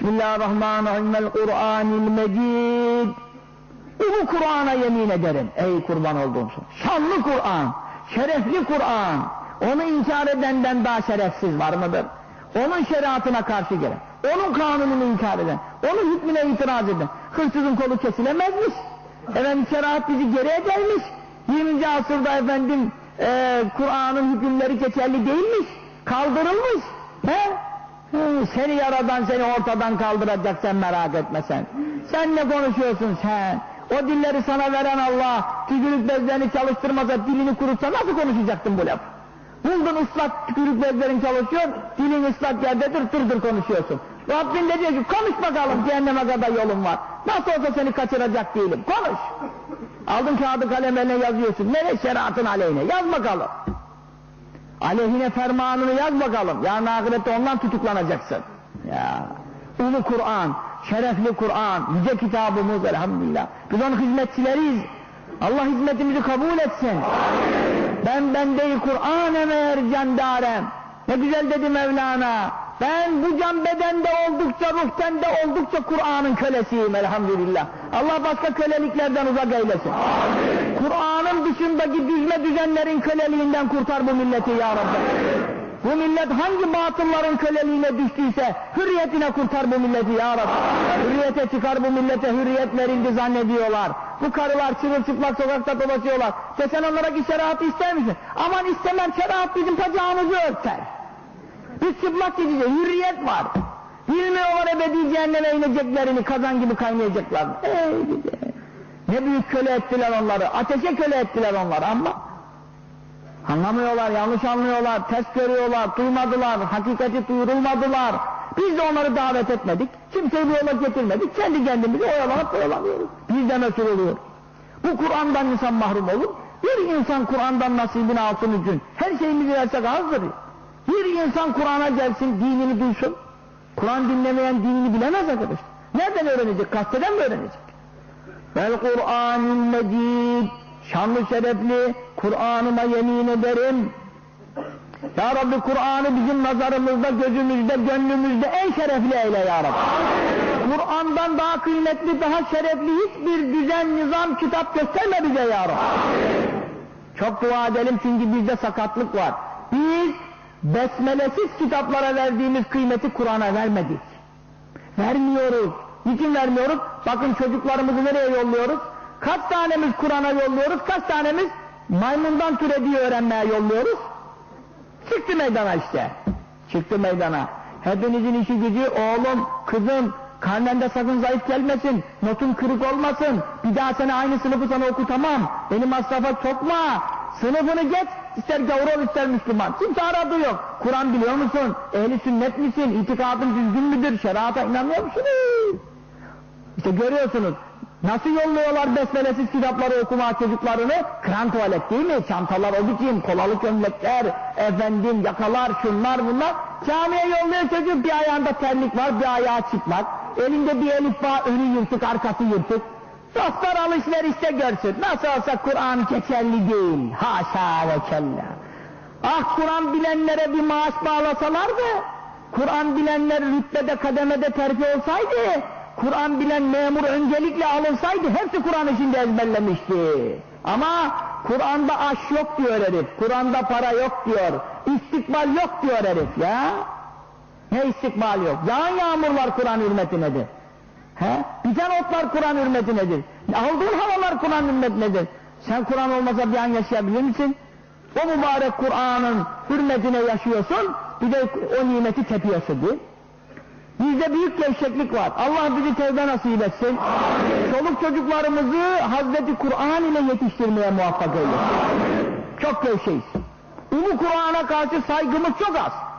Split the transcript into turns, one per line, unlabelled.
Bismillahirrahmanirrahim. El Kur'anil Mecid. Ulu Kur'an'a yemin ederim. Ey kurban olduğumsun. Şanlı Kur'an, şerefli Kur'an. Onu inkar edenden daha şerefsiz var mıdır? Onun şeriatına karşı gelen, onun kanununu inkar eden, onun hükmüne itiraz eden, hırsızın kolu kesilemezmiş. Efendim şeriat bizi geri edermiş. 20. asırda efendim e, Kur'an'ın hükümleri geçerli değilmiş. Kaldırılmış. He? Seni yaradan seni ortadan kaldıracak sen merak etme sen. Sen ne konuşuyorsun sen? O dilleri sana veren Allah tükürük bezlerini çalıştırmasa dilini kurutsa nasıl konuşacaktın bu laf? Buldun ıslak tükürük bezlerin çalışıyor, dilin ıslak yerde dır dır dır konuşuyorsun. Rabbin de diyor ki konuş bakalım cehenneme kadar yolun var. Nasıl olsa seni kaçıracak değilim, konuş. Aldın kağıdı kalem yazıyorsun. Nereye şeriatın aleyhine? Yaz bakalım. Aleyhine fermanını yaz bakalım. Yarın ahirette ondan tutuklanacaksın. Ya. Ulu Kur'an, şerefli Kur'an, yüce kitabımız elhamdülillah. Biz onun hizmetçileriyiz. Allah hizmetimizi kabul etsin. Ben bendeyi Kur'an emer candarem. Ne güzel dedi Mevlana. Ben bu can bedende oldukça, ruh sende oldukça Kur'an'ın kölesiyim elhamdülillah. Allah başka köleliklerden uzak eylesin. Kur'an'ın dışındaki düzme düzenlerin köleliğinden kurtar bu milleti ya Rabbi. Bu millet hangi batılların köleliğine düştüyse hürriyetine kurtar bu milleti ya Rabbi. Hürriyete çıkar bu millete hürriyet verildi zannediyorlar. Bu karılar çırılçıplak sokakta dolaşıyorlar. Desen onlara ki şeriatı ister misin? Aman istemem şeriat bizim bacağımızı örter. Biz çıplak gideceğiz, hürriyet var. Bilmiyorlar ebedi cehenneme ineceklerini, kazan gibi kaynayacaklar. Ey gidi. Ne büyük köle ettiler onları, ateşe köle ettiler onları ama anlamıyorlar, yanlış anlıyorlar, ters görüyorlar, duymadılar, hakikati duyurulmadılar. Biz de onları davet etmedik, kimseyi bu yola getirmedik, kendi kendimizi oyalanıp oyalanıyoruz. Biz de mesul oluyor. Bu Kur'an'dan insan mahrum olur, bir insan Kur'an'dan nasibini alsın için her şeyimizi versek azdır. Bir insan Kur'an'a gelsin, dinini duysun. Kur'an dinlemeyen dinini bilemez arkadaş. Nereden öğrenecek? Gazeteden mi öğrenecek? Vel Kur'anül Mecid şanlı şerefli Kur'an'ıma yemin ederim. Ya Rabbi Kur'an'ı bizim nazarımızda, gözümüzde, gönlümüzde en şerefli eyle Ya Rabbi. Kur'an'dan daha kıymetli, daha şerefli hiçbir düzen, nizam, kitap gösterme bize Ya Rabbi. Çok dua edelim çünkü bizde sakatlık var. Biz besmelesiz kitaplara verdiğimiz kıymeti Kur'an'a vermedik. Vermiyoruz. Niçin vermiyoruz? Bakın çocuklarımızı nereye yolluyoruz? Kaç tanemiz Kur'an'a yolluyoruz, kaç tanemiz maymundan türediği öğrenmeye yolluyoruz? Çıktı meydana işte. Çıktı meydana. Hepinizin işi gücü oğlum, kızım, karnende sakın zayıf gelmesin, notun kırık olmasın, bir daha seni aynı sınıfı sana okutamam, beni masrafa sokma, sınıfını geç, ister gavur ol ister Müslüman, kimse aradığı yok. Kur'an biliyor musun, ehli sünnet misin, itikadın düzgün müdür, şerata inanmıyor musunuz? İşte görüyorsunuz, nasıl yolluyorlar besmelesiz kitapları okuma çocuklarını? Kran tuvalet değil mi? Çantalar o biçim, kolalı gömlekler, efendim yakalar, şunlar bunlar. Camiye yolluyor çocuk, bir ayağında terlik var, bir ayağı çıplak. Elinde bir elif var, önü yırtık, arkası yırtık. Dostlar alışverişte görsün. Nasıl olsa Kur'an geçerli değil. Haşa ve kella. Ah Kur'an bilenlere bir maaş bağlasalardı, Kur'an bilenler rütbede kademede terfi olsaydı, Kur'an bilen memur öncelikle alınsaydı hepsi Kur'an içinde ezberlemişti. Ama Kur'an'da aş yok diyor herif, Kur'an'da para yok diyor, istikbal yok diyor herif ya. Ne istikbal yok? Yağan yağmurlar Kur'an hürmetinedir. He? Biten otlar Kur'an hürmetinedir. Aldığın havalar Kur'an hürmetinedir. Sen Kur'an olmasa bir an yaşayabilir misin? O mübarek Kur'an'ın hürmetine yaşıyorsun, bir de o nimeti tepiyorsun değil Bizde büyük gevşeklik var. Allah bizi tevbe nasip etsin. Amin. Çoluk çocuklarımızı Hazreti Kur'an ile yetiştirmeye muvaffak eylesin. Çok gevşeyiz. Ulu Kur'an'a karşı saygımız çok az.